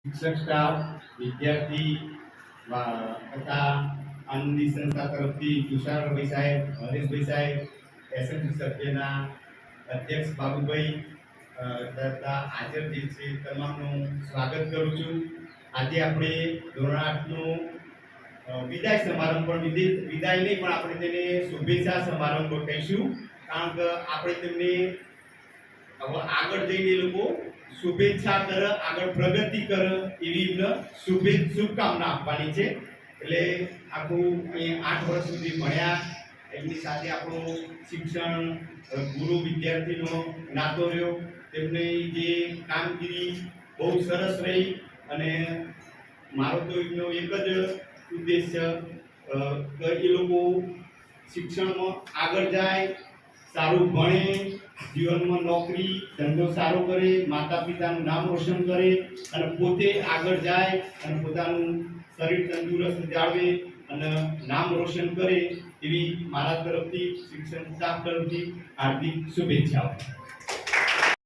શિક્ષક સ્ટાફ વિદ્યાર્થી તથા આનંદી સંસ્થા તરફથી તુષારભાઈ સાહેબ, હરેશભાઈ સાહેબ, એસએમસી સભ્યના અધ્યક્ષ બાબુભાઈ તથા હાજર જે છે તમામનું સ્વાગત કરું છું. આજે આપણે ધોરણ આઠનું વિદાય સમારંભ પણ વિદે- વિદાય નહીં પણ આપણે તેને શુભેચ્છા સમારંભ કહીશું. કારણ કે આપણે તેમને હવે આગળ જઈને એ લોકો શુભેચ્છા કર, આગળ પ્રગતિ કર એવી એમને શુભે, શુભકામના આપવાની છે. એટલે આખું એ આઠ વર્ષ સુધી ભણ્યા. એમની સાથે આપણું શિક્ષણ, ગુરુ, વિદ્યાર્થીનો નાતો રહ્યો. તેમની જે કામગીરી બહુ સરસ રહી અને મારો તો એમનો એક જ ઉદ્દેશ્ય કે એ લોકો શિક્ષણમાં આગળ જાય, સારું ભણે જીવનમાં નોકરી, ધંધો સારો કરે માતા પિતાનું નામ રોશન કરે અને પોતે આગળ જાય અને પોતાનું શરીર તંદુરસ્ત જાળવે અને નામ રોશન કરે એવી મારા તરફથી શિક્ષણ સ્ટાફ તરફથી હાર્દિક શુભેચ્છાઓ.